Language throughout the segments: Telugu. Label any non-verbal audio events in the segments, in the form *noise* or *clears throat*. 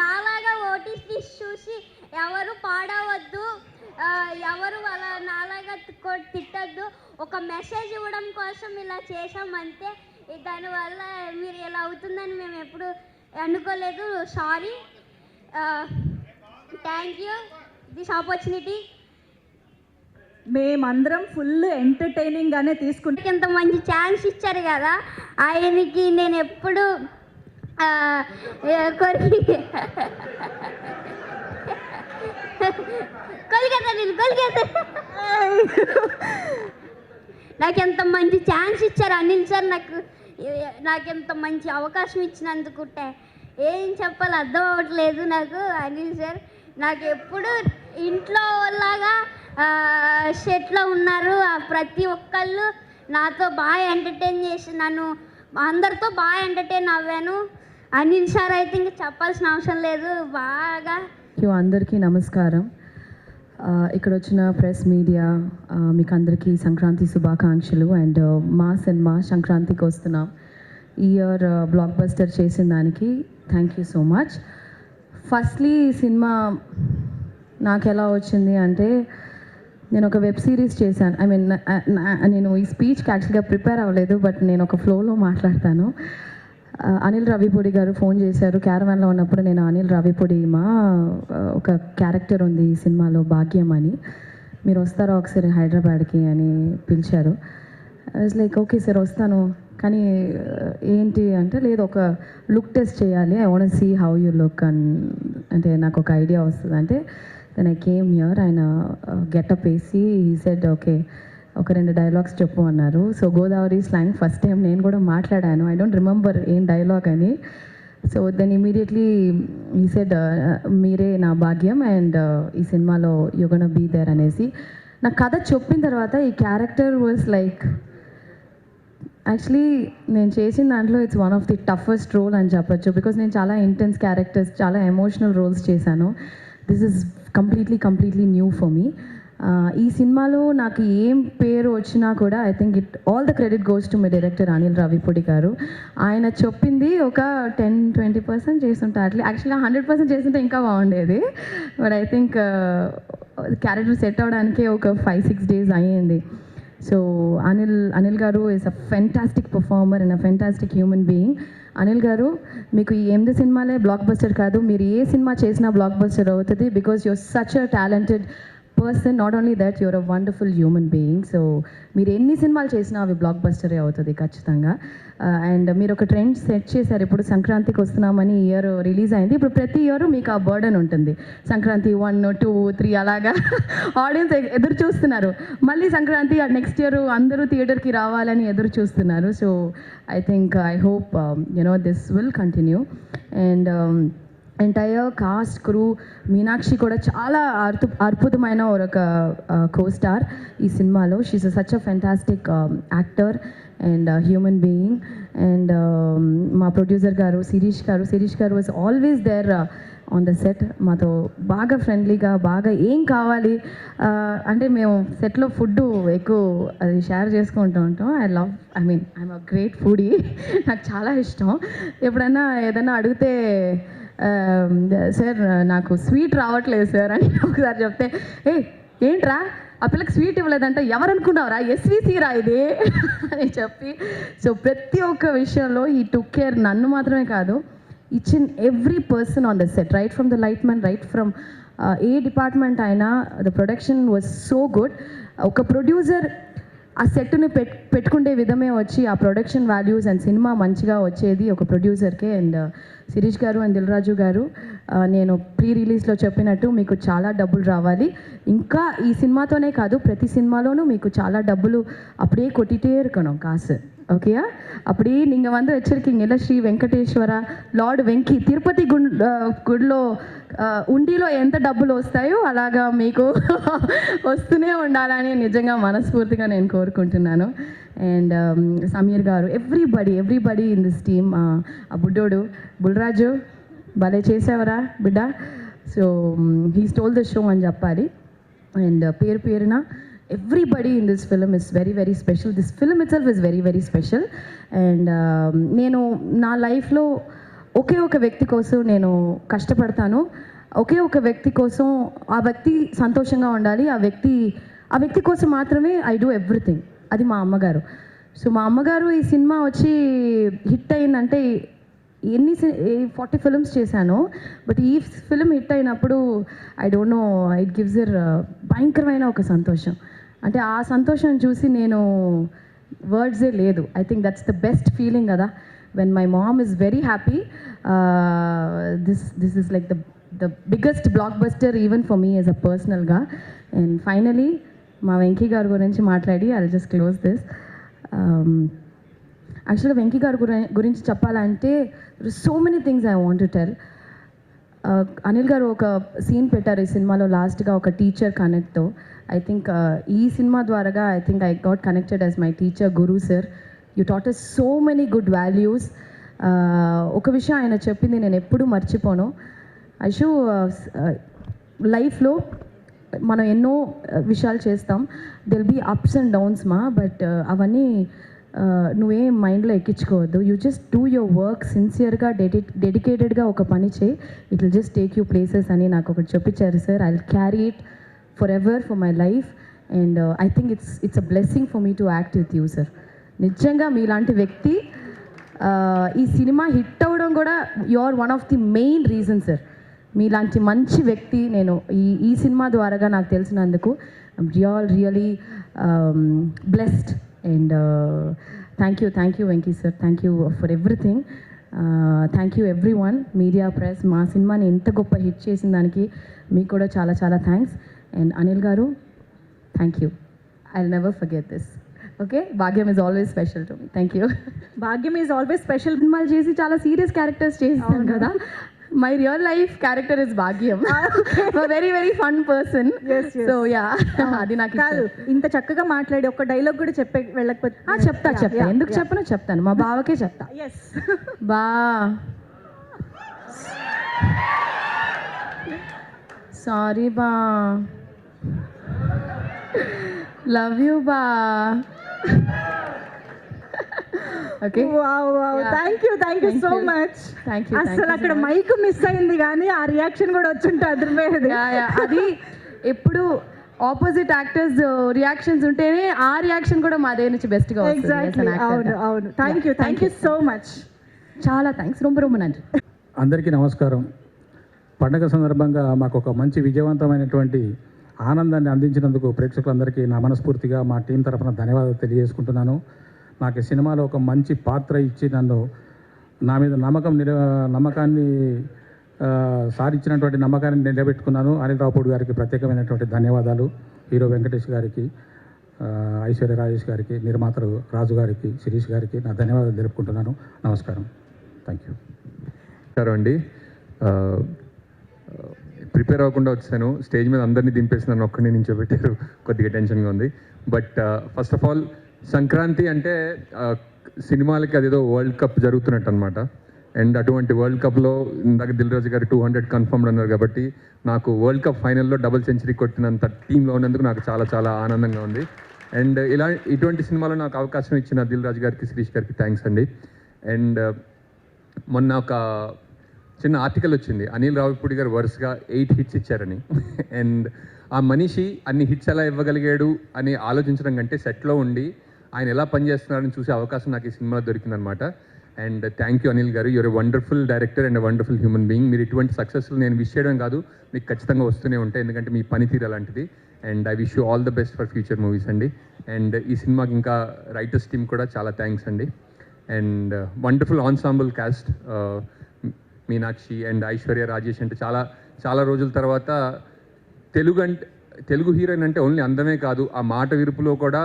నాలాగా ఓటీటీ చూసి ఎవరు పాడవద్దు ఎవరు అలా నాలాగా తిట్టద్దు. ఒక మెసేజ్ ఇవ్వడం కోసం ఇలా చేసామంతే దానివల్ల మీరు ఇలా అవుతుందని మేము ఎప్పుడు అనుకోలేదు. Sorry thank you this opportunity మేమందరం ఫుల్ ఎంటర్టైనింగ్గానే తీసుకుంటాం ఇంత మంచి ఛాన్స్ ఇచ్చారు కదా ఆయనకి నేను ఎప్పుడు కొరికి. కొలిగేతా నేను కొలిగేతా నాకు ఎంత మంచి ఛాన్స్ ఇచ్చారు అనిల్ సార్ నాకు. నాకు ఎంత మంచి అవకాశం ఇచ్చినందుకు ఏం చెప్పాలి అర్థం అవ్వట్లేదు నాకు అనిల్ సార్. నాకు ఎప్పుడు ఇంట్లో లాగా సెట్లో ఉన్నారు ప్రతి ఒక్కళ్ళు నాతో బాగా ఎంటర్టైన్ చేసి నన్ను అందరితో బాగా ఎంటర్టైన్ అవ్వాను. అనిల్ సార్ అయితే ఇంకా చెప్పాల్సిన అవసరం లేదు. బాగా అందరికీ నమస్కారం. ఇక్కడ వచ్చిన ప్రెస్ మీడియా మీకు అందరికీ సంక్రాంతి శుభాకాంక్షలు అండ్ మా సినిమా సంక్రాంతికి వస్తున్నాం. ఈ ఇయర్ బ్లాక్ బస్టర్ చేసిన దానికి thank you so much firstly cinema నాకు ఎలా వచ్చింది అంటే నేను ఒక వెబ్ సిరీస్ చేశాను. ఐ మీన్ నేను ఈ స్పీచ్కి యాక్చువల్గా ప్రిపేర్ అవ్వలేదు బట్ నేను ఒక ఫ్లోలో మాట్లాడతాను. అనిల్ రవిపూడి గారు ఫోన్ చేశారు. క్యారవాన్లో ఉన్నప్పుడు నేను అనిల్ రవిపూడి మా ఒక క్యారెక్టర్ ఉంది ఈ సినిమాలో భాగ్యం అని. మీరు వస్తారా ఒకసారి హైదరాబాద్కి అని పిలిచారు. ఇట్స్ లైక్ ఓకే సార్ వస్తాను. కానీ ఏంటి అంటే లేదు ఒక లుక్ టెస్ట్ చేయాలి. I want see how you look and అంటే నాకు ఒక ఐడియా వస్తుంది. అంటే దెన్ ఐ కేమ్ హియర్ ఆయన గెటప్ వేసి ఈ సెడ్ ఓకే ఒక రెండు డైలాగ్స్ చెప్పు అన్నారు. So Godavari slang first time నేను కూడా మాట్లాడాను. ఐ డోంట్ రిమెంబర్ ఏం డైలాగ్ అని. సో దెన్ ఇమీడియట్లీ ఈ సెడ్ మీరే నా భాగ్యం అండ్ uh, ఈ సినిమాలో యుగన బీ దేర్ అనేసి. నా కథ చెప్పిన తర్వాత ఈ క్యారెక్టర్ వాజ్ లైక్ యాక్చువల్లీ నేను చేసిన దాంట్లో it's one of the toughest role అని చెప్పచ్చు. బికాస్ నేను చాలా ఇంటెన్స్ క్యారెక్టర్స్ చాలా ఎమోషనల్ రోల్స్ చేశాను. This is completely completely new for me ఈ సినిమాలో నాకు ఏం పేరు వచ్చినా కూడా I think it all the credit goes to my director Anil Ravipudi garu. ఆయన చెప్పింది ఒక టెన్ ట్వంటీ పర్సెంట్ చేస్తుంటే. అట్లా యాక్చువల్గా హండ్రెడ్ పర్సెంట్ చేస్తుంటే ఇంకా బాగుండేది. But I think character set అవ్వడానికే ఒక ఫైవ్ సిక్స్ డేస్ అయ్యింది. So Anil Anil garu is a fantastic performer and a fantastic human being Anil garu మీకు ఈ ఎనిమిది సినిమాలే బ్లాక్ బస్టర్ కాదు మీరు ఏ సినిమా చేసినా బ్లాక్ బస్టర్ అవుతుంది because your such a talented person not only that your a wonderful human being so మీరు ఎన్ని సినిమాలు చేసినా అవి బ్లాక్ బస్టరే అవుతుంది ఖచ్చితంగా. Uh, అండ్ మీరు ఒక ట్రెండ్ సెట్ చేశారు ఇప్పుడు సంక్రాంతికి వస్తున్నామని ఇయర్ రిలీజ్ అయింది. ఇప్పుడు ప్రతి ఇయర్ మీకు ఆ బర్డన్ ఉంటుంది. సంక్రాంతి వన్ టూ త్రీ అలాగా *laughs* ఆడియన్స్ ఎదురు చూస్తున్నారు. మళ్ళీ సంక్రాంతి నెక్స్ట్ ఇయర్ అందరూ థియేటర్కి రావాలని ఎదురు చూస్తున్నారు. So I think I hope you know this will continue and entire cast crew Meenakshi కూడా చాలా అర్థ అద్భుతమైన ఒక కో స్టార్ ఈ సినిమాలో. She's such a fantastic actor and human being and మా producer garu Sirish garu Sirish garu was always there on the set మాతో బాగా ఫ్రెండ్లీగా బాగా ఏం కావాలి అంటే మేము సెట్లో ఫుడ్ ఎక్కువ అది షేర్ చేసుకుంటూ ఉంటాం. I love I mean I'm a great foodie నాకు చాలా ఇష్టం. ఎప్పుడైనా ఏదైనా అడిగితే సార్ నాకు స్వీట్ రావట్లేదు సార్ అని *laughs* ఒకసారి చెప్తే ఏ ఏంట్రా? ఆ పిల్లకి స్వీట్ ఇవ్వలేదంటే. ఎవరు అనుకున్నావురా ఎస్విసి ఇది? *laughs* అని చెప్పి సో ప్రతి ఒక్క విషయంలో ఈ టుక్ కేర్ నన్ను మాత్రమే కాదు each in every person on the set right from the light man right from A department అయినా the production was so good ఒక ప్రొడ్యూసర్ ఆ సెట్ను పెట్ పెట్టుకుండే విధమే వచ్చి ఆ ప్రొడక్షన్ వాల్యూస్ అండ్ సినిమా మంచిగా వచ్చేది ఒక ప్రొడ్యూసర్కే అండ్ శిరీష్ గారు అండ్ దిల్రాజు గారు. నేను ప్రీ రిలీజ్లో చెప్పినట్టు మీకు చాలా డబ్బులు రావాలి. ఇంకా ఈ సినిమాతోనే కాదు ప్రతి సినిమాలోనూ మీకు చాలా డబ్బులు అప్పుడే కొట్టిటే ఇరుకను కాసు. ஓகேயா அப்படியே நீங்கள் வந்து வச்சிருக்கீங்க இல்லை ஸ்ரீ వెంకటేశ్వర లార్డ్ వెంకీ తిరుపతి గుం ఆ, గుడిలో ఆ, ఉండిలో ఎంత డబ్బులు వస్తాయో అలాగా మీకు *laughs* వస్తూనే ఉండాలని నిజంగా మనస్ఫూర్తిగా నేను కోరుకుంటున్నాను and Sameer garu everybody everybody in this team ఆ బుడ్డోడు బుల్రాజు భలే చేసావరా బిడ్డ so he stole the show అని చెప్పాలి అండ్ పేరు పేరున everybody in this film is very very special this film itself is very very special and నేను నా లైఫ్లో ఒకే ఒక వ్యక్తి కోసం నేను కష్టపడతాను. ఒకే ఒక వ్యక్తి కోసం ఆ వ్యక్తి సంతోషంగా ఉండాలి. ఆ వ్యక్తి ఆ వ్యక్తి కోసం మాత్రమే ఐ డూ ఎవ్రీథింగ్ అది మా అమ్మగారు. సో మా అమ్మగారు ఈ సినిమా వచ్చి హిట్ అయిందంటే ఎన్ని ఫార్టీ ఫిల్మ్స్ చేశాను. బట్ ఈ ఫిల్మ్ హిట్ అయినప్పుడు I don't know it gives ఇర్ భయంకరమైన ఒక సంతోషం. అంటే ఆ సంతోషం చూసి నేను వర్డ్సే లేదు. I think that's the best feeling కదా. When my mom is very happy this this is like the the biggest blockbuster even for me as a పర్సనల్గా అండ్ ఫైనలీ మా వెంకీ గారి గురించి మాట్లాడి ఐ జస్ట్ క్లోజ్ దిస్ యాక్చువల్గా వెంకీ గారి గురించి చెప్పాలంటే so many things I want to tell Anil garu ఒక సీన్ పెట్టారు ఈ సినిమాలో లాస్ట్గా ఒక టీచర్ కనెక్ట్తో. ఐ థింక్ ఈ సినిమా ద్వారాగా I think I got connected as my teacher guru sir you taught us so many good values ఒక విషయం ఆయన చెప్పింది నేను ఎప్పుడూ మర్చిపోను. ఐషు లైఫ్లో మనం ఎన్నో విషయాలు చేస్తాం. They'll be ups and downs మా బట్ అవన్నీ నువ్వేం మైండ్లో ఎక్కించుకోవద్దు. You just do your work సిన్సియర్గా డెడి డెడికేటెడ్గా ఒక పని చేయి. It will just take you places అని నాకు ఒకటి చెప్పించారు sir I will carry it forever for my life and I think it's it's a blessing for me to act with you sir నిజంగా మీలాంటి వ్యక్తి ఈ సినిమా హిట్ అవ్వడం కూడా you are one of the main reason sir మీలాంటి మంచి వ్యక్తి నేను ఈ ఈ సినిమా ద్వారాగా నాకు తెలిసినందుకు real really blessed and thank you thank you Venky sir thank you for everything thank you everyone media press మా సినిమాని ఎంత గొప్ప హిట్ చేసిన దానికి మీకు కూడా చాలా చాలా thanks and Anil garu thank you I never forget this okay Bhagyam is always special to me thank you Bhagyam is always special సినిమాలు చేసి చాలా సీరియస్ క్యారెక్టర్స్ చేస్తాను కదా. My real life character is Bhagyam very very fun person. So yeah అది నాకు కాదు. ఇంత చక్కగా మాట్లాడి ఒక డైలాగ్ కూడా చెప్పే వెళ్ళకపోతే చెప్తా చెప్తా. ఎందుకు చెప్పను? చెప్తాను. మా బావకే చెప్తా. బా. సారీ బా. లవ్ యూ బా okay wow wow Yeah. Thank you thank you so. Much thank you అసలు అక్కడ మైక్ మిస్ అయింది కానీ ఆ రియాక్షన్ కూడా వచ్చుంటే అదిరిపోయేది యా, యా. అది ఎప్పుడు ఆపోజిట్ యాక్టర్స్ రియాక్షన్స్ ఉంటేనే ఆ రియాక్షన్ కూడా మా దగ్గర నుంచి బెస్ట్గా ఎగ్జాక్ట్లీ అవును. అవును. Thank you thank you so much చాలా థ్యాంక్స్ రొంబ రొంబ నండి అందరికీ నమస్కారం. పండగ సందర్భంగా మాకు ఒక మంచి విజయవంతమైనటువంటి ఆనందాన్ని అందించినందుకు ప్రేక్షకులందరికీ నా మనస్ఫూర్తిగా మా టీం తరఫున ధన్యవాదాలు తెలియజేసుకుంటున్నాను. నాకు సినిమాలో ఒక మంచి పాత్ర ఇచ్చి నన్ను నా మీద నమ్మకం నిల నమ్మకాన్ని సాధించినటువంటి నమ్మకాన్ని నిలబెట్టుకున్నాను. అనిల్ రావుపూడి గారికి ప్రత్యేకమైనటువంటి ధన్యవాదాలు. హీరో వెంకటేష్ గారికి ఐశ్వర్య రాజేష్ గారికి నిర్మాతలు రాజు గారికి శిరీష్ గారికి నా ధన్యవాదాలు తెలుపుకుంటున్నాను. నమస్కారం. థ్యాంక్ యూ నమస్కారం అండి. ప్రిపేర్ అవ్వకుండా వచ్చాను. స్టేజ్ మీద అందరినీ దింపేసి నన్ను ఒక్కడిని నించోబెట్టారు. కొద్దిగా టెన్షన్గా ఉంది. But first of all Sankranti అంటే సినిమాలకి అదేదో వరల్డ్ కప్ జరుగుతున్నట్టు అనమాట అండ్ అటువంటి వరల్డ్ కప్లో ఇందాక దిల్ రాజు గారు టూ హండ్రెడ్ కన్ఫర్మ్డ్ అన్నారు కాబట్టి నాకు వరల్డ్ కప్ ఫైనల్లో డబుల్ సెంచరీ కొట్టినంత టీంలో ఉన్నందుకు నాకు చాలా చాలా ఆనందంగా ఉంది. అండ్ ఇలా ఇటువంటి సినిమాలో నాకు అవకాశం ఇచ్చిన దిల్ రాజు గారికి శిరీష్ గారికి థ్యాంక్స్ అండి. అండ్ మొన్న ఒక చిన్న ఆర్టికల్ వచ్చింది. అనిల్ రావిపూడి గారు వరుసగా ఎయిట్ హిట్స్ ఇచ్చారని. అండ్ ఆ మనిషి అన్ని హిట్స్ ఎలా ఇవ్వగలిగాడు అని ఆలోచించడం కంటే సెట్లో ఉండి ఆయన ఎలా పనిచేస్తున్నారని చూసే అవకాశం నాకు ఈ సినిమాలో దొరికిందనమాట. And thank you Anil garu. You're wonderful director and wonderful human being మీరు ఇటువంటి సక్సెస్ఫుల్ నేను విష్ చేయడం కాదు మీకు ఖచ్చితంగా వస్తూనే ఉంటాయి ఎందుకంటే మీ పనితీరు అలాంటిది. And I wish you all the best for future movies అండి. అండ్ ఈ సినిమాకి ఇంకా రైటర్స్ టీమ్ కూడా చాలా థ్యాంక్స్ అండి. And wonderful ensemble cast Meenakshi and Aishwarya Rajesh అంటే చాలా చాలా రోజుల తర్వాత తెలుగు అంటే తెలుగు హీరోయిన్ అంటే ఓన్లీ అందమే కాదు ఆ మాట విరుపులో కూడా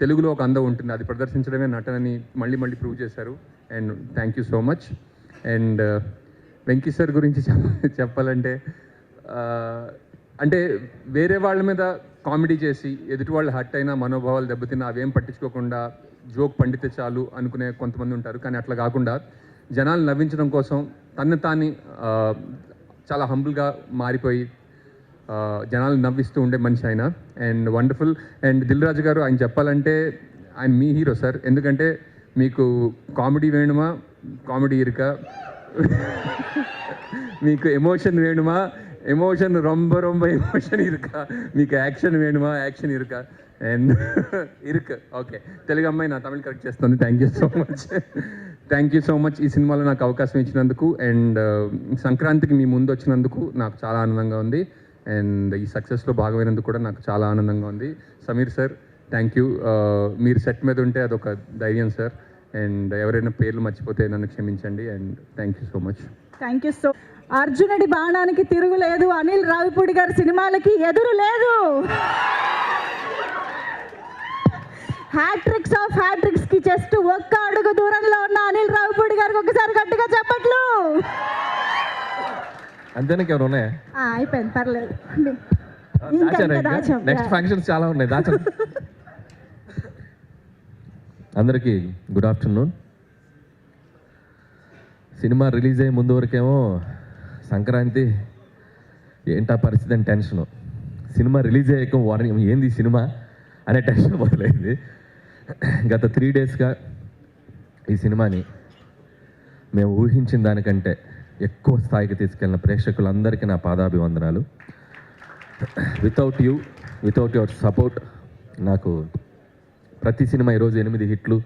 తెలుగులో ఒక అందం ఉంటుంది. అది ప్రదర్శించడమే నటనని మళ్ళీ మళ్ళీ ప్రూవ్ చేశారు. And thank you so much and Venky sir గురించి చెప్పాలంటే uh, అంటే వేరే వాళ్ళ మీద కామెడీ చేసి ఎదుటి వాళ్ళు హట్ అయినా మనోభావాలు దెబ్బతిన్నా అవేం పట్టించుకోకుండా జోక్ పండితే చాలు అనుకునే కొంతమంది ఉంటారు. కానీ అట్లా కాకుండా జనాలు నవ్వించడం కోసం తన్ను తాన్ని uh, చాలా హంబుల్గా మారిపోయి జనాలు నవ్విస్తూ ఉండే మనిషి ఆయన. And wonderful and Dil Raju garu ఆయన చెప్పాలంటే ఆయన మీ హీరో సార్. ఎందుకంటే మీకు కామెడీ వేణుమా కామెడీ ఇరుక. మీకు ఎమోషన్ వేణుమా ఎమోషన్ రొంబ రొంబ ఎమోషన్ ఇరుకా. మీకు యాక్షన్ వేణుమా యాక్షన్ ఇరుక. అండ్ *laughs* ఇరుక్. ఓకే తెలుగు అమ్మాయి నా తమిళ్ కరెక్ట్ చేస్తుంది. Thank you so much thank you so much ఈ సినిమాలో నాకు అవకాశం ఇచ్చినందుకు. అండ్ uh, సంక్రాంతికి మీ ముందు వచ్చినందుకు నాకు చాలా ఆనందంగా ఉంది. అండ్ ఈ సక్సెస్లో భాగమైనందుకు కూడా నాకు చాలా ఆనందంగా ఉంది. సమీర్ సార్ థ్యాంక్ యూ మీరు సెట్ మీద ఉంటే అదొక ధైర్యం సార్. అండ్ ఎవరైనా పేర్లు మర్చిపోతే నన్ను క్షమించండి. And thank you so much thank you so అర్జునుడి బాణానికి తిరుగులేదు అనిల్ రావిపూడి గారి సినిమాలకి ఎదురు లేదు. హ్యాట్రిక్స్ ఆఫ్ హ్యాట్రిక్స్కి జస్ట్ ఒక్క అడుగు దూరంలో ఉన్న అనిల్ రావిపూడి గారికి ఒకసారి గట్టిగా చెప్పట్లు. అంతేనాకి ఎవరు ఉన్నాయా? అయిపోయింది పర్లేదు. నెక్స్ట్ ఫంక్షన్స్ చాలా ఉన్నాయి దాచా. అందరికీ గుడ్ ఆఫ్టర్నూన్ సినిమా రిలీజ్ అయ్యే ముందు వరకేమో సంక్రాంతి ఏంటా పరిస్థితి అని టెన్షను. సినిమా రిలీజ్ అయ్యాక వార్నింగ్ ఏంది సినిమా అనే టెన్షన్ మొదలైంది. గత త్రీ డేస్గా ఈ సినిమాని మేము ఊహించిన దానికంటే ఎక్కువ స్థాయికి తీసుకెళ్ళిన ప్రేక్షకులందరికీ నా పాదాభివందనాలు. Without you without your support నాకు ప్రతి సినిమా ఈరోజు ఎనిమిది హిట్లు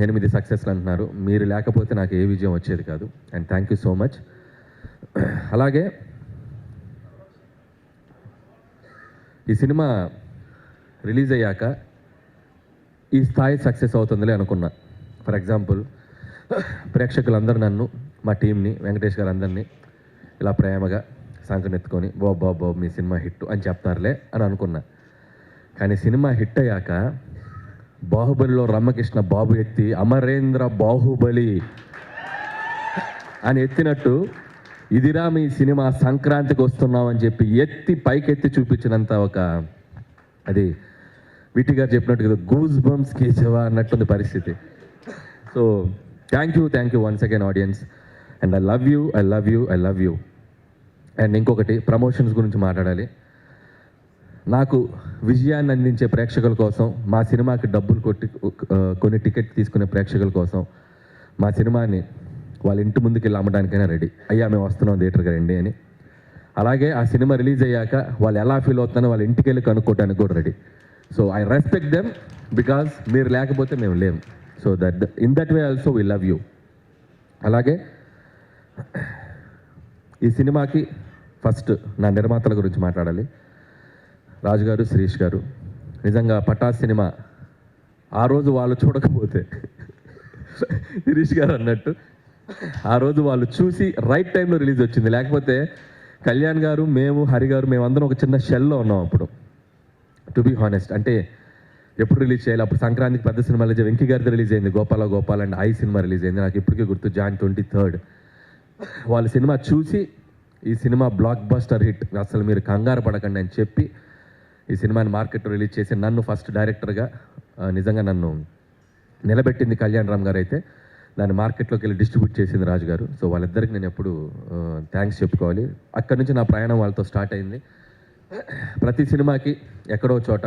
ఎనిమిది సక్సెస్లు అంటున్నారు. మీరు లేకపోతే నాకు ఏ విజయం వచ్చేది కాదు. And thank you so much అలాగే ఈ సినిమా రిలీజ్ అయ్యాక ఈ స్థాయి సక్సెస్ అవుతుందిలే అనుకున్నా. ఫర్ ఎగ్జాంపుల్ ప్రేక్షకులందరూ నన్ను మా టీంని వెంకటేష్ గారు అందరినీ ఇలా ప్రేమగా సంకనెత్తుకొని బాబు బాబు బాబు మీ సినిమా హిట్ అని చెప్తారులే అని అనుకున్నా. కానీ సినిమా హిట్ అయ్యాక బాహుబలిలో రమ్మకృష్ణ బాబు ఎత్తి అమరేంద్ర బాహుబలి అని ఎత్తినట్టు ఇదిరా మీ సినిమా సంక్రాంతికి వస్తున్నాం అని చెప్పి ఎత్తి పైకెత్తి చూపించినంత ఒక అది విటి గారు చెప్పినట్టు కదా గూజ్ బంప్స్ కేచవా అన్నట్టుంది పరిస్థితి. So thank you thank you once again audience and I love you I love you I love you and ఇంకొకటి ప్రమోషన్స్ గురించి మాట్లాడాలి. నాకు విజయాన్ని అందించే ప్రేక్షకుల కోసం మా సినిమాకి డబ్బులు కొట్టి కొన్ని టికెట్ తీసుకునే ప్రేక్షకుల కోసం మా సినిమాని వాళ్ళ ఇంటి ముందుకు వెళ్ళి అమ్మడానికైనా రెడీ. అయ్యా మేము వస్తున్నాం థియేటర్కి రండి అని. అలాగే ఆ సినిమా రిలీజ్ అయ్యాక వాళ్ళు ఎలా ఫీల్ అవుతున్నారో వాళ్ళ ఇంటికి వెళ్ళి కనుక్కోవడానికి కూడా ready. So I respect them because మీరు లేకపోతే మేము లేము so that in that way also we love you. అలాగే ఈ సినిమాకి ఫస్ట్ నా నిర్మాతల గురించి మాట్లాడాలి. రాజు గారు శిరీష్ గారు. నిజంగా పటా సినిమా ఆ రోజు వాళ్ళు చూడకపోతే *laughs* శిరీష్ గారు అన్నట్టు ఆ రోజు వాళ్ళు చూసి రైట్ టైంలో రిలీజ్ వచ్చింది. లేకపోతే కళ్యాణ్ గారు మేము హరి గారు మేమందరం ఒక చిన్న షెల్లో ఉన్నాం అప్పుడు. టు బీ హానెస్ట్ అంటే ఎప్పుడు రిలీజ్ చేయాలి? అప్పుడు సంక్రాంతికి పెద్ద సినిమా రిలీజ్ వెంకీ గారిది రిలీజ్ అయింది. గోపాల గోపాల్ అండ్ ఐ సినిమా రిలీజ్ అయింది. నాకు ఇప్పటికీ గుర్తు జాన్ ట్వంటీ థర్డ్ వాళ్ళ సినిమా చూసి ఈ సినిమా బ్లాక్ బస్టర్ హిట్ అసలు మీరు కంగారు పడకండి అని చెప్పి ఈ సినిమాని మార్కెట్ రిలీజ్ చేసి నన్ను ఫస్ట్ డైరెక్టర్గా నిజంగా నన్ను నిలబెట్టింది కళ్యాణ్ రామ్ గారు అయితే దాన్ని మార్కెట్లోకి వెళ్ళి డిస్ట్రిబ్యూట్ చేసింది రాజు గారు. సో వాళ్ళిద్దరికి నేను ఎప్పుడు థ్యాంక్స్ చెప్పుకోవాలి. అక్కడి నుంచి నా ప్రయాణం వాళ్ళతో స్టార్ట్ అయింది. ప్రతి సినిమాకి ఎక్కడో చోట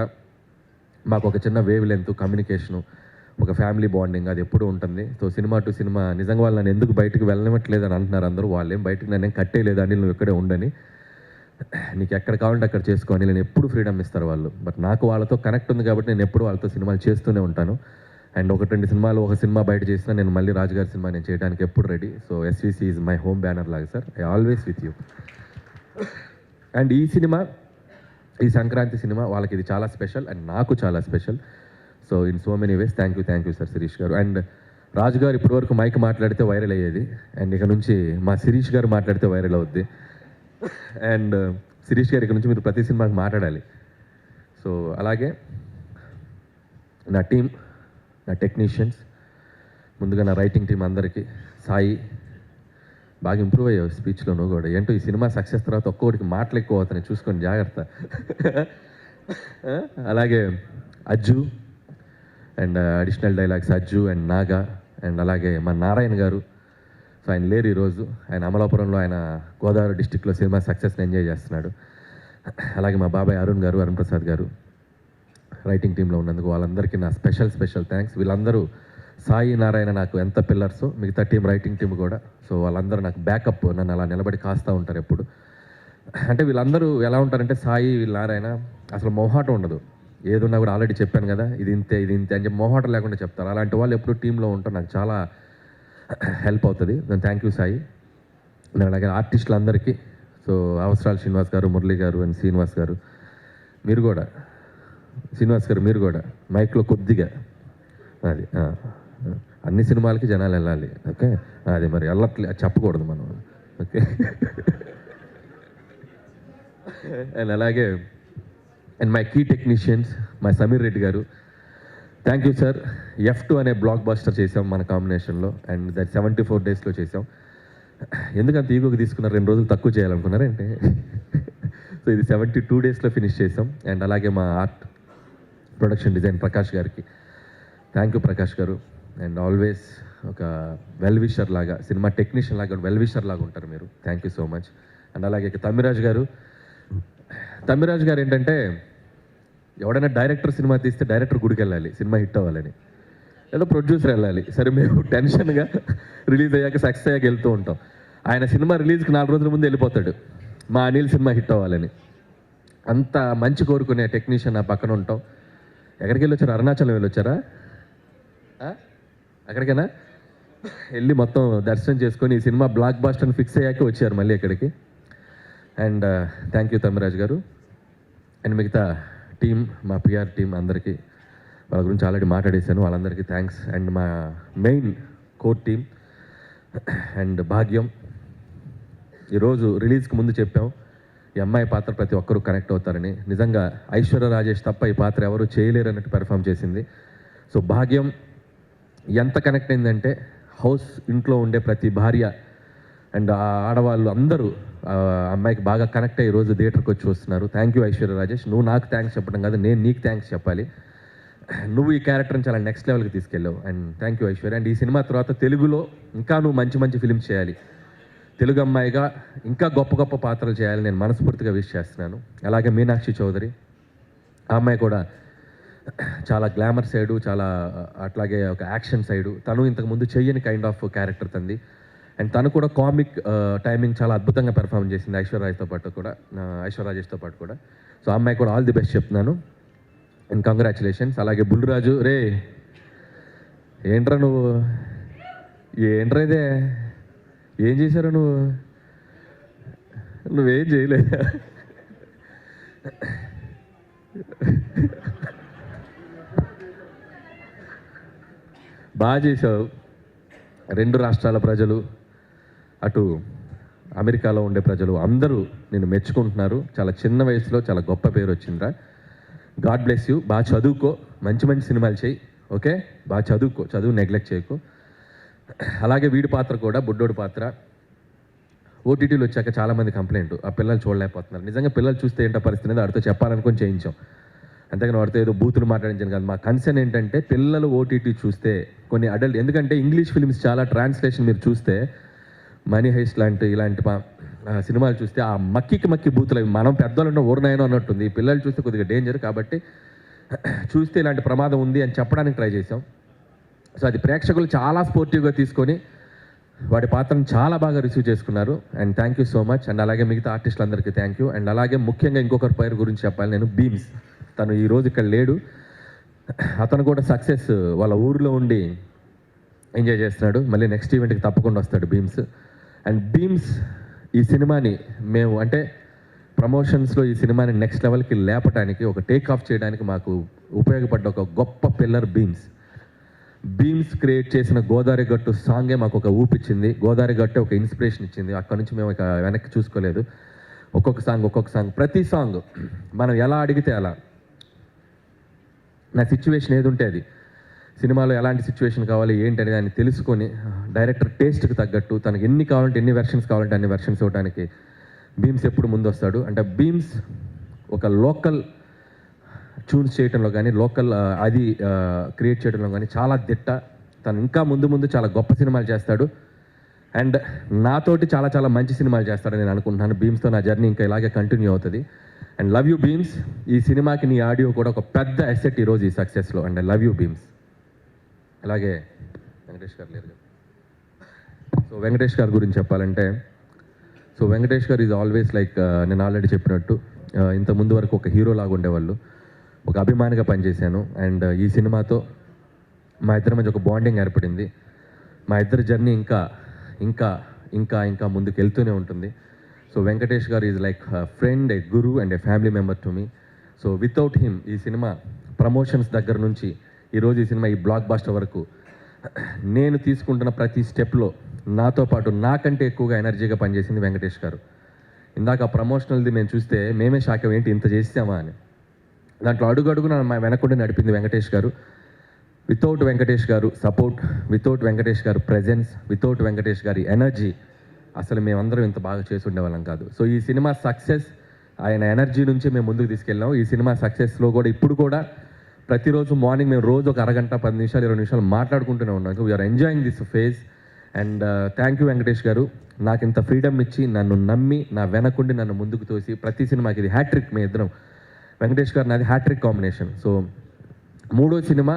మాకు ఒక చిన్న వేవ్ లెంత్ కమ్యూనికేషను ఒక ఫ్యామిలీ బాండింగ్ అది ఎప్పుడూ ఉంటుంది. సో సినిమా టు సినిమా నిజంగా వాళ్ళు నన్ను ఎందుకు బయటకు వెళ్ళనివ్వట్లేదు అని అంటున్నారు అందరూ. వాళ్ళేం బయటకు నన్ను ఏం కట్టేయలేదు అని నువ్వు ఇక్కడే ఉండని. నీకు ఎక్కడ కావాలంటే అక్కడ చేసుకోని నేను ఎప్పుడు ఫ్రీడమ్ ఇస్తారు వాళ్ళు. బట్ నాకు వాళ్ళతో కనెక్ట్ ఉంది కాబట్టి నేను ఎప్పుడు వాళ్ళతో సినిమాలు చేస్తూనే ఉంటాను. అండ్ ఒకటి రెండు సినిమాలు ఒక సినిమా బయట చేసినా నేను మళ్ళీ రాజుగారి సినిమా నేను చేయడానికి ఎప్పుడు ready. So SVC is my home banner లాగా sir. I always with you. And ఈ సినిమా ఈ సంక్రాంతి సినిమా వాళ్ళకి ఇది చాలా స్పెషల్. అండ్ నాకు చాలా special. So in so many ways thank you thank you sir Shirish garu and Raju గారు ఇప్పటివరకు మైక్ మాట్లాడితే వైరల్ అయ్యేది. అండ్ ఇక నుంచి మా శిరీష్ uh, గారు మాట్లాడితే వైరల్ అవుద్ది. అండ్ శిరీష్ గారు ఇక్కడ నుంచి మీరు ప్రతి సినిమాకి మాట్లాడాలి. సో అలాగే నా టీం నా టెక్నీషియన్స్ ముందుగా నా రైటింగ్ టీం అందరికీ సాయి బాగా ఇంప్రూవ్ అయ్యావు స్పీచ్లో కూడా. ఏంటో ఈ సినిమా సక్సెస్ తర్వాత ఒక్కొక్కటికి మాటలు ఎక్కువ అవుతున్నాయి. చూసుకొని జాగ్రత్త. *laughs* అలాగే Ajju and additional dialogues Ajju and Naga and అలాగే మా నారాయణ గారు. సో ఆయన లేరు ఈరోజు. ఆయన అమలాపురంలో ఆయన గోదావరి డిస్టిక్లో సినిమా సక్సెస్ని ఎంజాయ్ చేస్తున్నాడు. అలాగే మా బాబాయ్ అరుణ్ గారు అరుణ్ ప్రసాద్ గారు రైటింగ్ టీంలో ఉన్నందుకు వాళ్ళందరికీ నా స్పెషల్ స్పెషల్ థ్యాంక్స్ వీళ్ళందరూ సాయి నారాయణ నాకు ఎంత పిల్లర్స్ మిగతా టీం రైటింగ్ టీం కూడా. సో వాళ్ళందరూ నాకు బ్యాకప్ నన్ను అలా నిలబడి కాస్తూ ఉంటారు ఎప్పుడు. అంటే వీళ్ళందరూ ఎలా ఉంటారంటే సాయి వీళ్ళ నారాయణ అసలు మొహాటం ఉండదు. ఏదున్నా కూడా ఆల్రెడీ చెప్పాను కదా ఇది ఇంతే ఇది ఇంతే అని చెప్పి మొహాటం లేకుండా చెప్తారు. అలాంటి వాళ్ళు ఎప్పుడు టీంలో ఉంటారు. నాకు చాలా హెల్ప్ అవుతుంది. నేను థ్యాంక్ యూ సాయి. నేను అలాగే ఆర్టిస్టులు అందరికీ సో అవసరాలు శ్రీనివాస్ గారు మురళి గారు అండ్ శ్రీనివాస్ గారు మీరు కూడా. శ్రీనివాస్ గారు మీరు కూడా. మైక్లో కొద్దిగా. అది అన్ని సినిమాలకి జనాలు వెళ్ళాలి. ఓకే? అది మరి వెళ్ళట్లే చెప్పకూడదు మనం. ఓకే? *laughs* అండ్ అలాగే and my key technicians my Sameer Reddy garu. Thank you sir F two అనే బ్లాక్ బాస్టర్ చేసాం మన కాంబినేషన్లో అండ్ దట్ సెవెంటీ ఫోర్ డేస్లో చేసాం ఎందుకంత ఈగోకి తీసుకున్నారు? రెండు రోజులు తక్కువ చేయాలనుకున్నారంటే సో *laughs* ఇది సెవెంటీ టూ డేస్లో ఫినిష్ చేసాం అండ్ అలాగే మా ఆర్ట్ ప్రొడక్షన్ డిజైన్ ప్రకాష్ గారికి. Thank you Prakash garu. And always ఒక వెల్ విషర్ లాగా సినిమా టెక్నీషియన్ లాగా వెల్ విషర్ లాగా ఉంటారు మీరు. Thank you so much and అలాగే ఇక తమ్మిరాజ్ గారు తమ్మిరాజ్ గారు ఏంటంటే ఎవడైనా డైరెక్టర్ సినిమా తీస్తే డైరెక్టర్ గుడికి వెళ్ళాలి సినిమా హిట్ అవ్వాలని. లేదా ప్రొడ్యూసర్ వెళ్ళాలి. సరే మేము టెన్షన్గా రిలీజ్ అయ్యాక సక్సెస్ అయ్యాక వెళ్తూ ఉంటాం. ఆయన సినిమా రిలీజ్కి నాలుగు రోజుల ముందు వెళ్ళిపోతాడు. మా అనిల్ సినిమా హిట్ అవ్వాలని. అంత మంచి కోరుకునే టెక్నీషియన్ నా పక్కన ఉంటాం. ఎక్కడికి వెళ్ళొచ్చారు? అరుణాచలం వెళ్ళొచ్చారా? ఆ? వెళ్ళి మొత్తం దర్శనం చేసుకొని ఈ సినిమా బ్లాక్ బాస్టర్ని ఫిక్స్ అయ్యాక వచ్చారు మళ్ళీ ఇక్కడికి అండ్ థ్యాంక్ యూ తమ్మిరాజ్ గారు. అండ్ మిగతా టీం మా పిఆర్ టీం అందరికీ వాళ్ళ గురించి ఆల్రెడీ మాట్లాడేశాను. వాళ్ళందరికీ థ్యాంక్స్ అండ్ మా main core team and Bhagyam ఈరోజు రిలీజ్కి ముందు చెప్పాం ఈ అమ్మాయి పాత్ర ప్రతి ఒక్కరూ కనెక్ట్ అవుతారని. నిజంగా ఐశ్వర్య రాజేష్ తప్ప ఈ పాత్ర ఎవరు చేయలేరు అన్నట్టు పెర్ఫామ్ చేసింది. సో భాగ్యం ఎంత కనెక్ట్ అయిందంటే హౌస్ ఇంట్లో ఉండే ప్రతి భార్య అండ్ ఆ ఆడవాళ్ళు అందరూ అమ్మాయికి బాగా కనెక్ట్ అయ్యి రోజు థియేటర్కి వచ్చి వస్తున్నారు. Thank you Aishwarya Rajesh. నువ్వు నాకు థ్యాంక్స్ చెప్పడం కాదు నేను నీకు థ్యాంక్స్ చెప్పాలి. నువ్వు ఈ క్యారెక్టర్ని చాలా నెక్స్ట్ లెవెల్కి తీసుకెళ్ళావు. And thank you Aishwarya. And ఈ సినిమా తర్వాత తెలుగులో ఇంకా నువ్వు మంచి మంచి ఫిల్మ్స్ చేయాలి. తెలుగు అమ్మాయిగా ఇంకా గొప్ప గొప్ప పాత్రలు చేయాలని నేను మనస్ఫూర్తిగా విష్ చేస్తున్నాను. అలాగే మీనాక్షి చౌదరి. ఆ అమ్మాయి కూడా చాలా గ్లామర్ సైడు చాలా అట్లాగే ఒక యాక్షన్ సైడు తను ఇంతకుముందు చెయ్యని కైండ్ ఆఫ్ క్యారెక్టర్ తంది అండ్ తను కూడా కామిక్ టైమింగ్ uh, చాలా అద్భుతంగా పెర్ఫామ్ చేసింది ఐశ్వర్యరాజ్తో పాటు కూడా ఐశ్వర్యరాజేష్తో పాటు కూడా. సో అమ్మాయి కూడా ఆల్ ది బెస్ట్ చెప్తున్నాను. అండ్ కంగ్రాచులేషన్స్ అలాగే బుల్లిరాజు రే ఏంట్రా నువ్వు? ఏంట్రా ఇదే? ఏం చేశారు నువ్వు? నువ్వేం చేయలేదా? బాగా చేసావు రెండు రాష్ట్రాల ప్రజలు అటు అమెరికాలో ఉండే ప్రజలు అందరూ నేను మెచ్చుకుంటున్నారు. చాలా చిన్న వయసులో చాలా గొప్ప పేరు వచ్చిందిరా. God bless you. బాగా చదువుకో. మంచి మంచి సినిమాలు చేయి. ఓకే? బాగా చదువుకో. చదువు నెగ్లెక్ట్ చేయకు. అలాగే వీడి పాత్ర కూడా బుడ్డోడి పాత్ర. ఓటీటీలు వచ్చాక చాలామంది కంప్లైంట్. ఆ పిల్లలు చూడలేకపోతున్నారు. నిజంగా పిల్లలు చూస్తే ఏంటో పరిస్థితి అనేది వాడితో చెప్పాలనుకొని చేయించాం. అంతేగాని వాడితో ఏదో బూతులు మాట్లాడించాను కాదు. మా కన్సర్న్ ఏంటంటే పిల్లలు ఓటీటీ చూస్తే కొన్ని అడల్ట్ ఎందుకంటే ఇంగ్లీష్ ఫిల్మ్స్ చాలా ట్రాన్స్లేషన్ మీరు చూస్తే మనీ హైస్ట్ లాంటి ఇలాంటి సినిమాలు చూస్తే ఆ మక్కికి మక్కి బూతులు అవి. మనం పెద్దవాళ్ళు ఊరినాయనో అన్నట్టుంది. పిల్లలు చూస్తే కొద్దిగా డేంజర్ కాబట్టి *clears throat* చూస్తే ఇలాంటి ప్రమాదం ఉంది అని చెప్పడానికి ట్రై చేసాం సో అది ప్రేక్షకులు చాలా స్పోర్టివ్గా తీసుకొని వాడి పాత్రను చాలా బాగా రిసీవ్ చేసుకున్నారు. And thank you so much and అలాగే మిగతా ఆర్టిస్టులందరికీ థ్యాంక్ యూ అండ్ అలాగే ముఖ్యంగా ఇంకొకరి పేరు గురించి చెప్పాలి నేను బీమ్స్ తను ఈరోజు ఇక్కడ లేడు. అతను కూడా సక్సెస్ వాళ్ళ ఊరిలో ఉండి ఎంజాయ్ చేస్తున్నాడు. మళ్ళీ నెక్స్ట్ ఈవెంట్కి తప్పకుండా వస్తాడు బీమ్స్ అండ్ బీమ్స్ ఈ సినిమాని మేము అంటే ప్రమోషన్స్లో ఈ సినిమాని నెక్స్ట్ లెవెల్కి లేపడానికి ఒక టేక్ ఆఫ్ చేయడానికి మాకు ఉపయోగపడ్డ ఒక గొప్ప పిల్లర్ బీమ్స్ బీమ్స్ క్రియేట్ చేసిన గోదావరి గట్టు సాంగే మాకు ఒక ఊపిచ్చింది గోదావరి గట్టు ఒక ఇన్స్పిరేషన్ ఇచ్చింది. అక్కడ నుంచి మేము ఇక వెనక్కి చూసుకోలేదు. ఒక్కొక్క సాంగ్ ఒక్కొక్క సాంగ్ ప్రతి సాంగ్ మనం ఎలా అడిగితే అలా. నా సిచ్యువేషన్ ఏది ఉంటే అది. సినిమాలో ఎలాంటి సిచ్యువేషన్ కావాలి ఏంటి అనేది దాన్ని తెలుసుకొని డైరెక్టర్ టేస్ట్కి తగ్గట్టు తనకి ఎన్ని కావాలంటే ఎన్ని వెర్షన్స్ కావాలంటే అన్ని వెర్షన్స్ ఇవ్వడానికి బీమ్స్ ఎప్పుడు ముందు వస్తాడు అంటే బీమ్స్ ఒక లోకల్ చూన్స్ చేయడంలో కానీ లోకల్ అది క్రియేట్ చేయడంలో కానీ చాలా దిట్ట. తను ఇంకా ముందు ముందు చాలా గొప్ప సినిమాలు చేస్తాడు. అండ్ నాతోటి చాలా చాలా మంచి సినిమాలు చేస్తాడని నేను అనుకుంటున్నాను. భీమ్స్తో నా జర్నీ ఇంకా ఇలాగే కంటిన్యూ అవుతుంది. అండ్ లవ్ యూ బీమ్స్ ఈ సినిమాకి నీ ఆడియో కూడా ఒక పెద్ద అసెట్ ఈరోజు ఈ సక్సెస్లో and I love you Bheems అలాగే వెంకటేష్ గారు లేరు సో వెంకటేష్ గారి గురించి చెప్పాలంటే so Venkatesh garu is always like నేను ఆల్రెడీ చెప్పినట్టు uh, ఇంత ముందు వరకు ఒక హీరో లాగా ఉండేవాళ్ళు. ఒక అభిమానిగా పనిచేశాను. అండ్ uh, ఈ సినిమాతో మా ఇద్దరి మధ్య ఒక బాండింగ్ ఏర్పడింది. మా ఇద్దరి జర్నీ ఇంకా ఇంకా ఇంకా ఇంకా ముందుకు వెళ్తూనే ఉంటుంది. So Venkatesh garu is like friend a guru and a family member to me so without him ఈ సినిమా ప్రమోషన్స్ దగ్గర నుంచి ఈరోజు ఈ సినిమా ఈ బ్లాక్ బాస్టర్ వరకు. నేను తీసుకుంటున్న ప్రతి స్టెప్లో నాతో పాటు నాకంటే ఎక్కువగా ఎనర్జీగా పనిచేసింది వెంకటేష్ గారు. ఇందాక ప్రమోషనల్ది మేము చూస్తే మేమే శాఖ ఏంటి ఇంత చేసామా అని. దాంట్లో అడుగు నా మా వెనకుండి నడిపింది వెంకటేష్ గారు. వితౌట్ వెంకటేష్ గారు సపోర్ట్ వితౌట్ వెంకటేష్ గారు ప్రెజెన్స్ వితౌట్ వెంకటేష్ గారి ఎనర్జీ అసలు మేమందరం ఇంత బాగా చేసి ఉండేవాళ్ళం కాదు. సో ఈ సినిమా సక్సెస్ ఆయన ఎనర్జీ నుంచే మేము ముందుకు తీసుకెళ్ళాం. ఈ సినిమా సక్సెస్లో కూడా ఇప్పుడు కూడా ప్రతిరోజు మార్నింగ్ మేము రోజు ఒక అరగంట పది నిమిషాలు ఇరవై నిమిషాలు మాట్లాడుకుంటూనే ఉన్నాం. We're enjoying this phase and thank you Venkatesh garu. నాకు ఇంత ఫ్రీడమ్ ఇచ్చి నన్ను నమ్మి నా వెనకుండి నన్ను ముందుకు తోసి ప్రతి సినిమాకి ఇది హ్యాట్రిక్ మీ ఇద్దరం. వెంకటేష్ గారు నాది హ్యాట్రిక్ కాంబినేషన్ సో మూడో సినిమా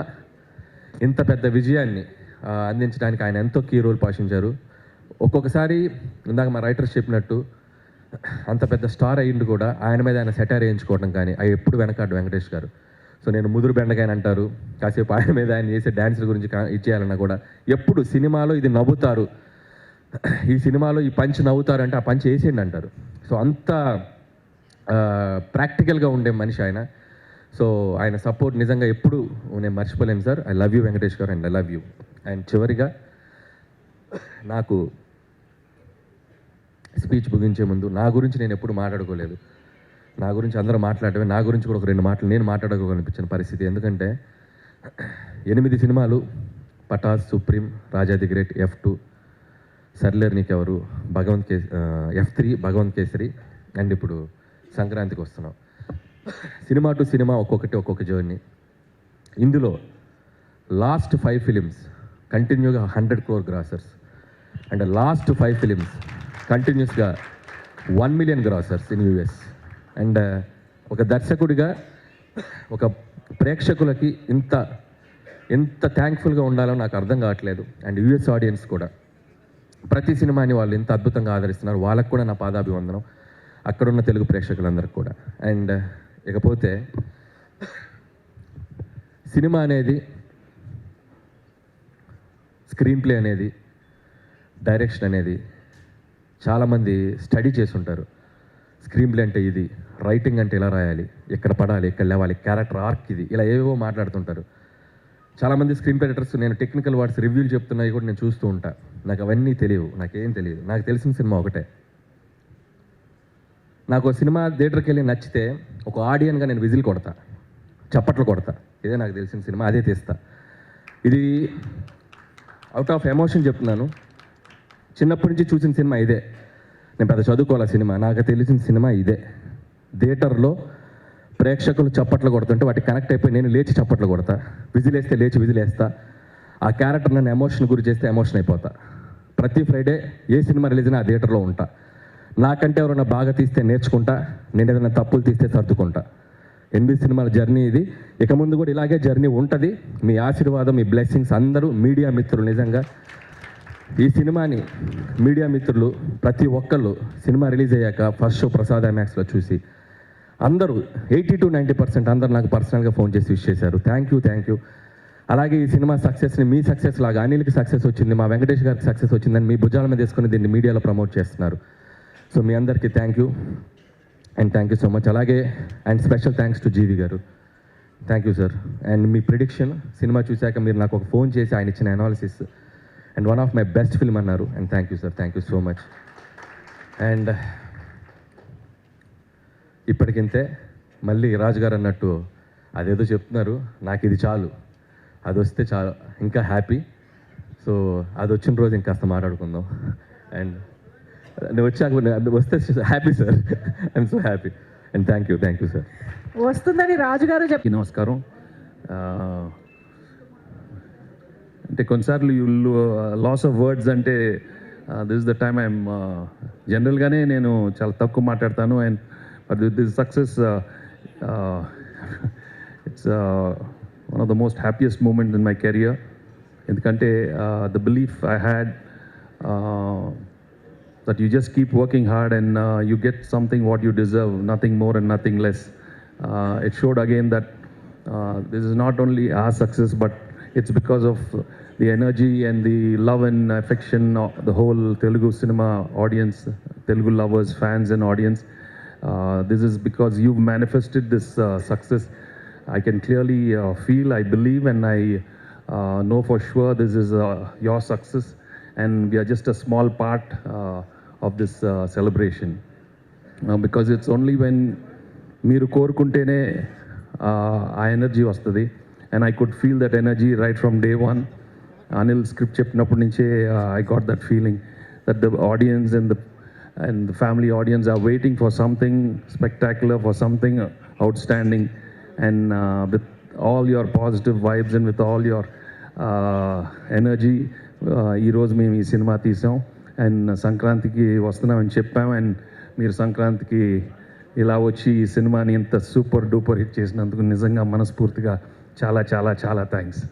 ఇంత పెద్ద విజయాన్ని uh, అందించడానికి ఆయన ఎంతో కీ రోల్ పోషించారు. ఒక్కొక్కసారి ఇందాక మా రైటర్స్ చెప్పినట్టు అంత పెద్ద స్టార్ అయ్యిండు కూడా ఆయన మీద ఆయన సెటైర్ వేయించుకోవడం కానీ అవి ఎప్పుడు వెనకాడు వెంకటేష్ గారు. సో నేను ముదురు బెండకాయని అంటారు. కాసేపు ఆయన మీద ఆయన చేసే డ్యాన్సుల గురించి ఇచ్చేయాలన్నా కూడా. ఎప్పుడు సినిమాలో ఇది నవ్వుతారు. ఈ సినిమాలో ఈ పంచ్ నవ్వుతారు అంటే ఆ పంచ్ వేసేయండి అంటారు. సో అంత ప్రాక్టికల్గా ఉండే మనిషి ఆయన. సో ఆయన సపోర్ట్ నిజంగా ఎప్పుడు నేను మర్చిపోలేను sir. I love you Venkatesh garu and I love you. And చివరిగా నాకు స్పీచ్ ముగించే ముందు నా గురించి నేను ఎప్పుడు మాట్లాడుకోలేదు. నా గురించి అందరూ మాట్లాడటమే నా గురించి కూడా ఒక రెండు మాటలు నేను మాట్లాడకనిపించిన పరిస్థితి. ఎందుకంటే ఎనిమిది సినిమాలు Pataas Supreme Raja the great F two Sarileru Neekevvaru Bhagavanth K F three Bhagavanth Kesari and ఇప్పుడు సంక్రాంతికి వస్తున్నాం. సినిమా టు సినిమా ఒక్కొక్కటి ఒక్కొక్క జర్నీ. ఇందులో లాస్ట్ ఫైవ్ ఫిలిమ్స్ కంటిన్యూగా hundred crore grossers. And last five films కంటిన్యూస్గా one million grossers in US and uh, ఒక దర్శకుడిగా ఒక ప్రేక్షకులకి ఇంత ఎంత థ్యాంక్ఫుల్గా ఉండాలో నాకు అర్థం కావట్లేదు. అండ్ యూఎస్ ఆడియన్స్ కూడా. ప్రతి సినిమాని వాళ్ళు ఇంత అద్భుతంగా ఆదరిస్తున్నారు. వాళ్ళకు కూడా నా పాదాభివందనం. అక్కడున్న తెలుగు ప్రేక్షకులందరికీ కూడా. అండ్ uh, ఇకపోతే సినిమా అనేది స్క్రీన్ ప్లే అనేది డైరెక్షన్ అనేది చాలామంది స్టడీ చేసి ఉంటారు. స్క్రీన్ ప్లే అంటే ఇది. రైటింగ్ అంటే ఇలా రాయాలి. ఎక్కడ పడాలి ఎక్కడ లేవాలి క్యారెక్టర్ ఆర్క్ ఇది. ఇలా ఏవేవో మాట్లాడుతుంటారు. చాలామంది స్క్రీన్ ప్లేటర్స్ నేను టెక్నికల్ వర్డ్స్ రివ్యూలు చెప్తున్నాయి కూడా నేను చూస్తూ ఉంటా. నాకు అవన్నీ తెలియవు. నాకేం తెలియదు. నాకు తెలిసిన సినిమా ఒకటే. నాకు సినిమా థియేటర్కి వెళ్ళి నచ్చితే ఒక ఆడియన్గా నేను విజిల్ కొడతా. చప్పట్లు కొడతా. ఇదే నాకు తెలిసిన సినిమా. అదే తీస్తా. ఇది అవుట్ ఆఫ్ ఎమోషన్ చెప్తున్నాను. చిన్నప్పటి నుంచి చూసిన సినిమా ఇదే. నేను పెద్ద చదువుకోవాలి సినిమా. నాకు తెలిసిన సినిమా ఇదే. థియేటర్లో ప్రేక్షకులు చప్పట్లు కొడుతుంటే వాటికి కనెక్ట్ అయిపోయి నేను లేచి చప్పట్లు కొడతా. విజిలేస్తే లేచి విజిలేస్తా. ఆ క్యారెక్టర్ నన్ను ఎమోషన్ గురి చేస్తే ఎమోషన్ అయిపోతా. ప్రతి ఫ్రైడే ఏ సినిమా రిలీజ్ అయినా ఆ థియేటర్లో ఉంటా. నాకంటే ఎవరైనా బాగా తీస్తే నేర్చుకుంటా నేను ఏదైనా తప్పులు తీస్తే సర్దుకుంటా. ఎనిమిది సినిమాల జర్నీ ఇది. ఇక ముందు కూడా ఇలాగే జర్నీ ఉంటుంది. మీ ఆశీర్వాదం మీ బ్లెస్సింగ్స్ అందరూ మీడియా మిత్రులు నిజంగా. ఈ సినిమాని మీడియా మిత్రులు ప్రతి ఒక్కళ్ళు సినిమా రిలీజ్ అయ్యాక ఫస్ట్ షో ప్రసాద్ మ్యాక్స్లో చూసి అందరూ ఎయిటీ టు నైంటీ పర్సెంట్ అందరు నాకు పర్సనల్గా ఫోన్ చేసి విష్ చేశారు. Thank you thank you. అలాగే ఈ సినిమా సక్సెస్ని మీ సక్సెస్ లాగా అనిల్కి సక్సెస్ వచ్చింది మా వెంకటేష్ గారికి సక్సెస్ వచ్చిందని మీ భుజాల మీద తీసుకుని దీన్ని మీడియాలో ప్రమోట్ చేస్తున్నారు. సో మీ అందరికీ thank you. And thank you so much. అలాగే and special thanks to GV garu. Thank you sir. And me prediction సినిమా చూశాక మీరు నాకు ఒక ఫోన్ చేసి ఆయన ఇచ్చిన analysis and one of my best film అన్నారు. And thank you sir thank you so much. And ఇప్పటికింతే మళ్ళీ రాజు గారు అన్నట్టు అదేదో చెప్తున్నారు నాకు ఇది చాలు. అది వస్తే చాలు ఇంకా హ్యాపీ. సో అది వచ్చిన రోజు ఇంకాస్త మాట్లాడుకుందాం. అండ్ నువ్వు వచ్చాక వస్తే happy sir. I'm so happy. And thank you thank you sir. వస్తుందని రాజుగారు చెప్ అందరికీ నమస్కారం. అంటే కొన్నిసార్లు వీళ్ళు లాస్ ఆఫ్ వర్డ్స్ అంటే దిస్ ద టైమ్ ఐఎమ్ జనరల్గానే నేను చాలా తక్కువ మాట్లాడతాను and but this success it's one of the most happiest moment in my career ఎందుకంటే the belief I had that you just keep working hard and you get something what you deserve nothing more and nothing less it showed again that this is not only a success but it's because of the energy and the love and affection of the whole Telugu cinema audience, Telugu lovers, fans, and audience. Uh, this is because you've manifested this uh, success. I can clearly uh, feel, I believe, and I uh, know for sure this is uh, your success, and we are just a small part uh, of this uh, celebration. Uh, because it's only when మీరు కోరుకుంటేనే uh, ఆ ఎనర్జీ వస్తుంది and I could feel that energy right from day one Anil script చెప్పినప్పటి నుంచే I got that feeling that the audience and the and the family audience are waiting for something spectacular for something outstanding and with all your positive vibes and with all your energy ఈరోజు మేము ఈ సినిమా తీసాం. అండ్ uh, సంక్రాంతికి వస్తున్నామని చెప్పాం. అండ్ మీరు సంక్రాంతికి ఇలా వచ్చి ఈ సినిమాని ఇంత సూపర్ డూపర్ హిట్ చేసినందుకు నిజంగా మనస్ఫూర్తిగా చాలా చాలా చాలా thanks.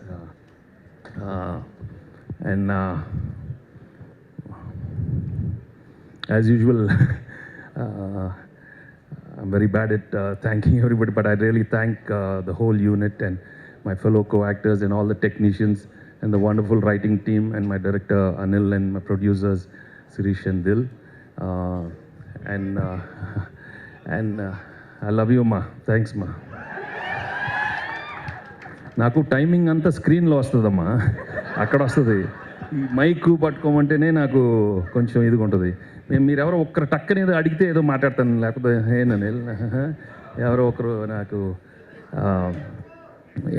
Uh, and uh, as usual, *laughs* uh, I'm very bad at thanking *laughs* everybody, but I really thank the whole unit and my fellow co-actors and all the technicians and the wonderful writing team and my director Anil and my producers Sirish and Dil. Uh, and uh, *laughs* and uh, I love you, Ma. Thanks, Ma. నాకు టైమింగ్ అంతా స్క్రీన్లో వస్తుందమ్మా. అక్కడ వస్తుంది. ఈ మైక్ పట్టుకోమంటేనే నాకు కొంచెం ఇదిగా ఉంటుంది. మేము మీరు ఎవరో ఒక్కరు టక్కని ఏదో అడిగితే ఏదో మాట్లాడతాను లేకపోతే ఏనని ఎవరో ఒకరు నాకు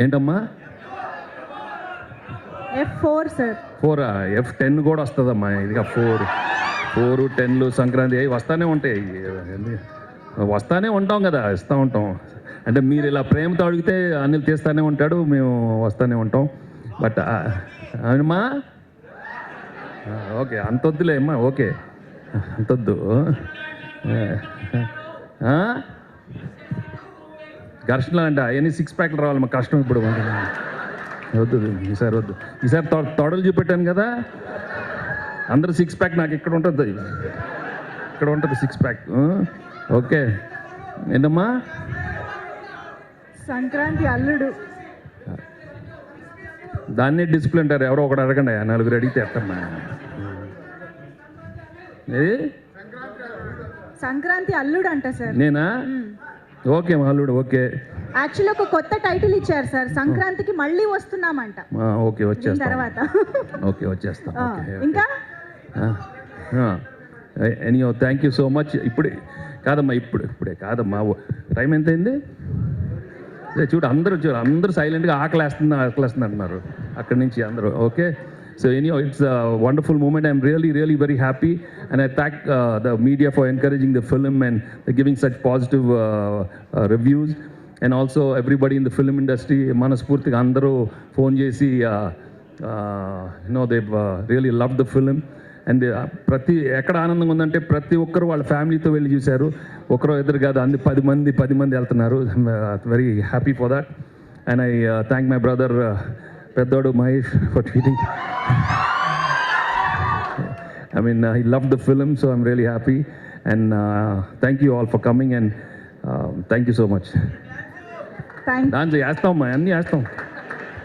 ఏంటమ్మా? F four sir four F ten కూడా వస్తుందమ్మా ఇదిగా ఫోర్ ఫోర్ టెన్లు సంక్రాంతి అవి వస్తానే ఉంటాయి? వస్తానే ఉంటాం కదా ఇస్తూ ఉంటాం. అంటే మీరు ఇలా ప్రేమతో అడిగితే అనిల్ తీస్తానే ఉంటాడు మేము వస్తానే ఉంటాం. బట్ అవునమ్మా? ఓకే అంతొద్దులే అమ్మా ఓకే. అంతొద్దు వద్దు. ఘర్షణ అంట అవన్నీ సిక్స్ ప్యాక్లు రావాలి మా కష్టం ఇప్పుడు వద్దు ఈసారి వద్దు. ఈసారి తొ- తొడలు చూపెట్టాను కదా. అందరూ సిక్స్ ప్యాక్ నాకు ఇక్కడ ఉంటుంది. ఇక్కడ ఉంటుంది సిక్స్ ప్యాక్ ఓకే. ఏంటమ్మా? సంక్రాంతి అల్లుడు. దాన్నే డిసిప్లిన్ అంటారు. ఎవరో ఒకటి అడగండి నలుగురు అడిగితే ఎట్టమ్మా సంక్రాంతి అల్లుడు అంట సార్. నేనా? Okay మాలుడు okay. యాక్చువల్లీ ఒక కొత్త టైటిల్ ఇచ్చారు సార్. సంక్రాంతికి మళ్ళీ వస్తున్నామంట. ఓకే దీని వచ్చేస్తాం. తర్వాత ఓకే వచ్చేస్తాం ఇంకా? ఎనీయో థ్యాంక్ యూ సో మచ్ ఇప్పుడే కాదమ్మా ఇప్పుడు ఇప్పుడే కాదమ్మా. టైం ఎంత అయింది అదే చూడు అందరూ చూడు అందరూ సైలెంట్గా ఆకలేస్తుంది ఆకలేస్తుంది అంటున్నారు. అక్కడి నుంచి అందరూ okay? So any it's wonderful moment I'm really really very happy and I thank the media for encouraging the film and giving such positive reviews and also everybody in the film industry మనస్ఫూర్తిగా అందరూ ఫోన్ చేసి you know they really love the film and ప్రతి ఎక్కడ ఆనందంగా ఉందంటే ప్రతి ఒక్కరు వాళ్ళ ఫ్యామిలీతో వెళ్ళి చూశారు. ఒకరో ఇద్దరు కాదు అందు పది మంది పది మంది వెళ్తున్నారు. Very happy for that and I thank my brother పెద్దోడు Mahesh for tweeting I mean I love the film so I'm really happy and thank you all for coming and thank you so much దాని చేస్తాం అన్నీ వేస్తాం.